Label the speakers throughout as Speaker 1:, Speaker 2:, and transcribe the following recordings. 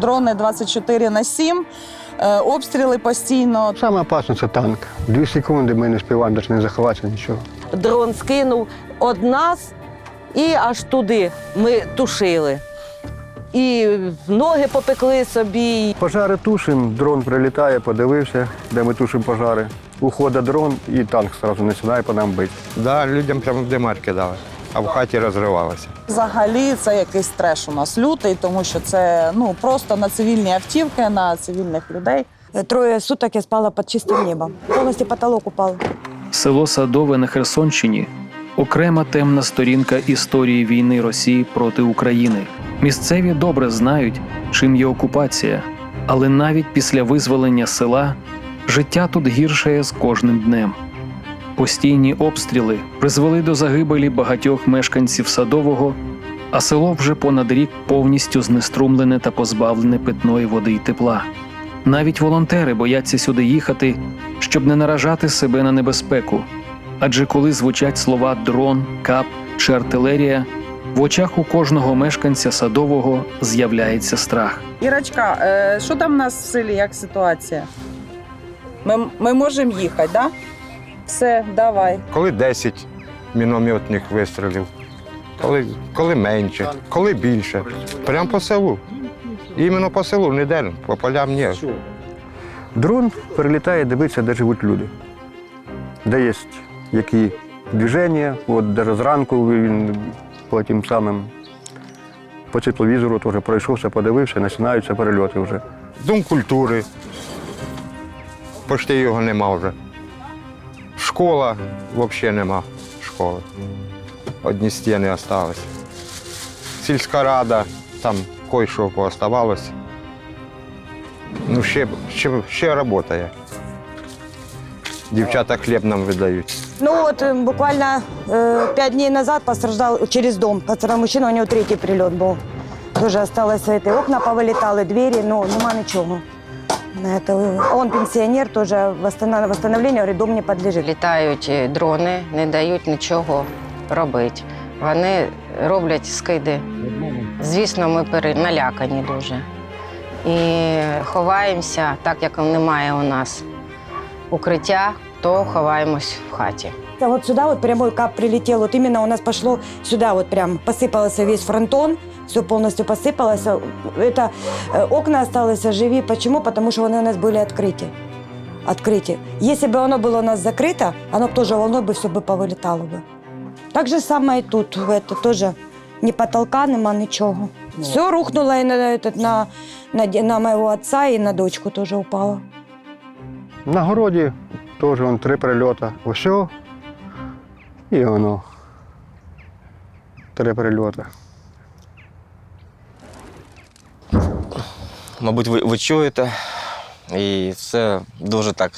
Speaker 1: Дрони 24 на 7, е, обстріли постійно.
Speaker 2: Саме опасне це танк. Дві секунди ми не співаємо навіть не заховатися нічого.
Speaker 3: Дрон скинув од нас і аж туди ми тушили. І ноги попекли собі.
Speaker 2: Пожари тушимо, дрон прилітає, подивився, де ми тушимо пожари. Уходить дрон і танк одразу починає по нам бити.
Speaker 4: Да, людям прямо в димар кидали, а в хаті розривалося.
Speaker 1: Взагалі це якийсь треш у нас лютий, тому що це ну просто на цивільні автівки, на цивільних людей.
Speaker 5: Трое суток я спала под чистым небом. Полностью потолок упал.
Speaker 6: Село Садове на Херсонщині окрема темна сторінка історії війни Росії проти України. Місцеві добре знають, чим є окупація, але навіть після визволення села життя тут гіршає з кожним днем. Постійні обстріли призвели до загибелі багатьох мешканців садового, а село вже понад рік повністю знеструмлене та позбавлене питної води й тепла. Навіть волонтери бояться сюди їхати, щоб не наражати себе на небезпеку. Адже коли звучать слова дрон, кап чи артилерія, в очах у кожного мешканця садового з'являється страх.
Speaker 1: Ірочка, е, що там у нас в селі, як ситуація? Ми, ми можемо їхати, так? Да? Все, давай.
Speaker 4: Коли 10 мінометних вистрілів, коли, коли менше, коли більше. Прямо по селу. Іменно по селу, не де, по полям ні.
Speaker 2: Дрон прилітає дивитися, де живуть люди, де є які движення, от даже зранку він по тим самим по тепловізору теж пройшовся, подивився, починаються перельоти вже.
Speaker 4: Дом культури. Почти його нема вже Школа взагалі нема школи. Одні стіни залишилися. Сільська рада, там кое-що пооставалося. Ну, ще, ще, ще працює. Дівчата хліб нам видають.
Speaker 5: Ну вот э, буквально э, пять дней назад пострадал через дом. Пострадал мужчина, у него третий прилет был. Тоже осталось эти окна повылетали, двери, но нема ничего. На Это, э, он пенсионер, тоже восстанов- восстановление, говорит, дом не подлежит.
Speaker 7: Літають е, дрони, не дають нічого робити. Вони роблять скиди. Звісно, ми пере- налякані дуже. І ховаємося, так як немає у нас укриття, то ховаємось в хаті.
Speaker 5: А Вот сюда вот прямой кап прилетел, вот именно у нас пошло сюда вот прям, посыпался весь фронтон, все полностью посыпалось. Это э, окна осталось живи. Почему? Потому что они у нас были открыты. Открыты. Если бы оно было у нас закрыто, оно б тоже волной бы все бы повылетало бы. Так же самое и тут, в это тоже ни потолка, нема ничего. Все рухнуло и на, этот, на, на, де- на моего отца и на дочку тоже упало.
Speaker 2: На городі теж вон, три прильоти. Усе. І воно. Три прильоти.
Speaker 8: Мабуть, ви, ви чуєте, і це дуже так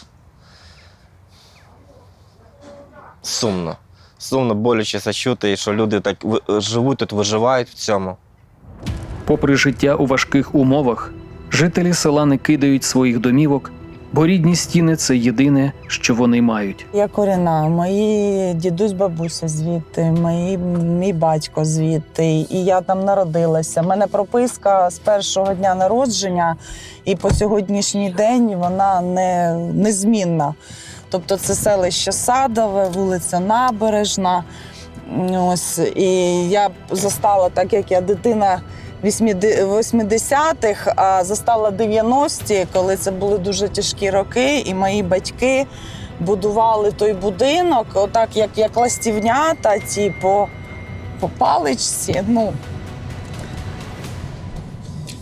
Speaker 8: сумно. Сумно, боляче це чути, що люди так живуть тут, виживають в цьому.
Speaker 6: Попри життя у важких умовах, жителі села не кидають своїх домівок, бо рідні стіни це єдине, що вони мають.
Speaker 1: Я корінна, мої дідусь, бабуся звідти, мої, мій батько звідти, і я там народилася. У мене прописка з першого дня народження, і по сьогоднішній день вона не, незмінна. Тобто це селище Садове, вулиця Набережна. Ось, і я застала, так як я дитина 80-х, а застала 90-ті, коли це були дуже тяжкі роки, і мої батьки будували той будинок, отак, як, як ластівнята, ті по, по паличці. Ну.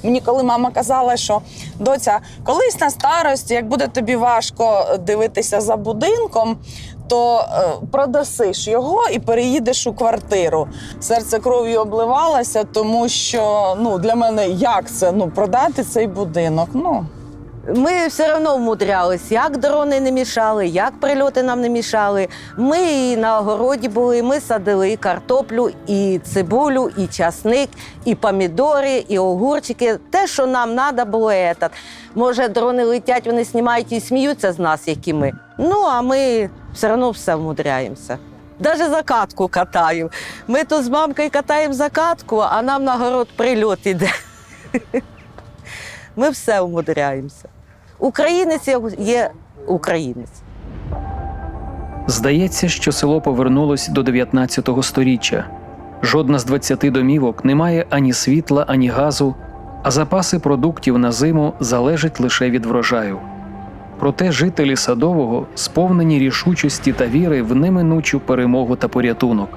Speaker 1: Мені коли мама казала, що доця, колись на старості, як буде тобі важко дивитися за будинком, то е, продасиш його і переїдеш у квартиру. Серце кров'ю обливалося, тому що ну, для мене як це ну, продати цей будинок. Ну,
Speaker 3: Ми все одно вмудрялись, як дрони не мішали, як прильоти нам не мішали. Ми і на огороді були, ми садили і картоплю, і цибулю, і часник, і помідори, і огурчики. Те, що нам треба було. Этот. Може, дрони летять, вони знімають і сміються з нас, які ми. Ну, а ми все одно все вмудряємося. Навіть закатку катаємо. Ми тут з мамкою катаємо закатку, а нам на город прильот іде. Ми все умудряємося. Українець є українець.
Speaker 6: Здається, що село повернулось до 19 століття. Жодна з 20 домівок не має ані світла, ані газу, а запаси продуктів на зиму залежать лише від врожаю. Проте жителі садового сповнені рішучості та віри в неминучу перемогу та порятунок.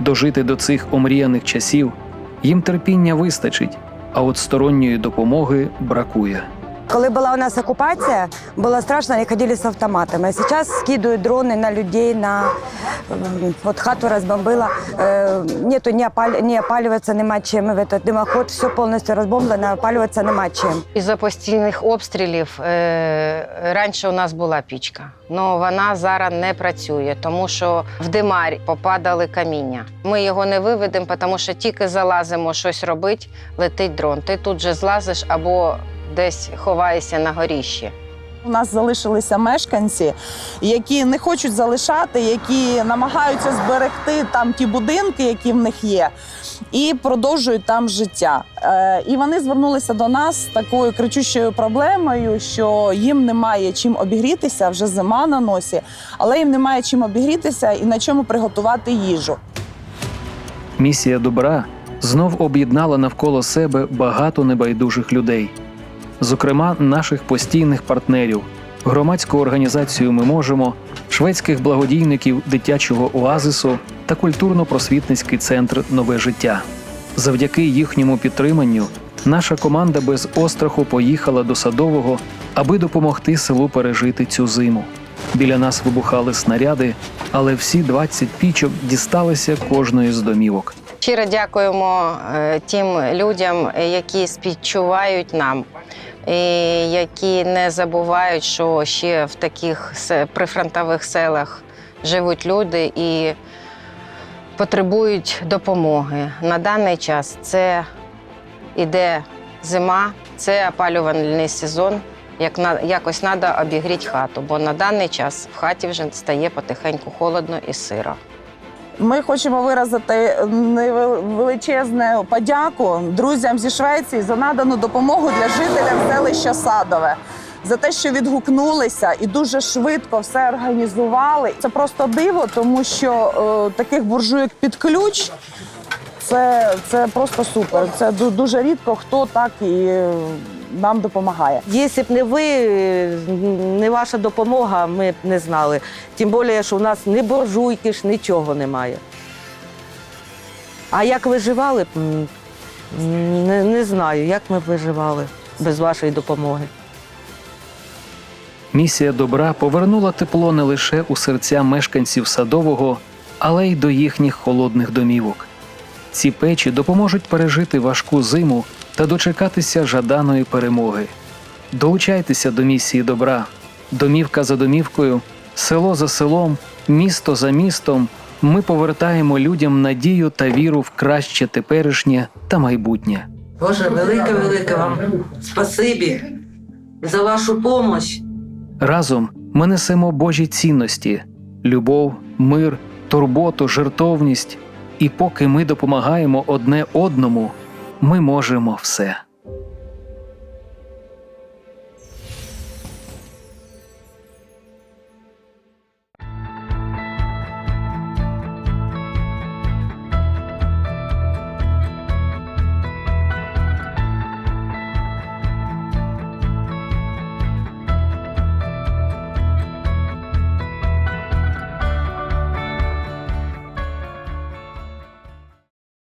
Speaker 6: Дожити до цих омріяних часів їм терпіння вистачить, а от сторонньої допомоги бракує.
Speaker 5: Коли була у нас окупація, було страшно, вони ходили з автоматами. А зараз скидують дрони на людей, на м, от хату розбомбила. Е, ні, опаль... ні опалюватися нема чим. В этот димоход все повністю розбомблено, опалюватися нема чим.
Speaker 7: Із-за постійних обстрілів е, раніше у нас була пічка, але вона зараз не працює, тому що в димарь попадали каміння. Ми його не виведемо, тому що тільки залазимо щось робити, летить дрон. Ти тут же злазиш або десь ховаєшся на горіщі.
Speaker 1: У нас залишилися мешканці, які не хочуть залишати, які намагаються зберегти там ті будинки, які в них є, і продовжують там життя. Е, і вони звернулися до нас з такою кричущою проблемою, що їм немає чим обігрітися, вже зима на носі, але їм немає чим обігрітися і на чому приготувати їжу.
Speaker 6: Місія добра знов об'єднала навколо себе багато небайдужих людей, зокрема наших постійних партнерів, громадську організацію Ми можемо, шведських благодійників дитячого оазису та культурно-просвітницький центр Нове життя. Завдяки їхньому підтриманню наша команда без остраху поїхала до садового, аби допомогти селу пережити цю зиму. Біля нас вибухали снаряди, але всі 20 пічок дісталися кожної з домівок.
Speaker 7: Щиро дякуємо е, тим людям, які співчувають нам, і які не забувають, що ще в таких прифронтових селах живуть люди і потребують допомоги. На даний час це іде зима, це опалювальний сезон. Як на якось треба обігріти хату, бо на даний час в хаті вже стає потихеньку холодно і сиро.
Speaker 1: Ми хочемо виразити величезну подяку друзям зі Швеції за надану допомогу для жителів селища Садове. За те, що відгукнулися і дуже швидко все організували. Це просто диво, тому що е, таких буржуєк під ключ це, це просто супер. Це дуже рідко хто так і е, нам допомагає.
Speaker 3: Якщо б не ви, не ваша допомога, ми б не знали. Тим більше, що у нас ні буржуйки ж, нічого немає. А як виживали б, не, не знаю, як ми б виживали без вашої допомоги.
Speaker 6: Місія добра повернула тепло не лише у серця мешканців садового, але й до їхніх холодних домівок. Ці печі допоможуть пережити важку зиму та дочекатися жаданої перемоги. Долучайтеся до місії добра, домівка за домівкою, село за селом, місто за містом. Ми повертаємо людям надію та віру в краще теперішнє та майбутнє.
Speaker 3: Боже, велике, велике вам спасибі за вашу допомогу.
Speaker 6: Разом ми несемо Божі цінності: любов, мир, турботу, жертовність. І поки ми допомагаємо одне одному, ми можемо все.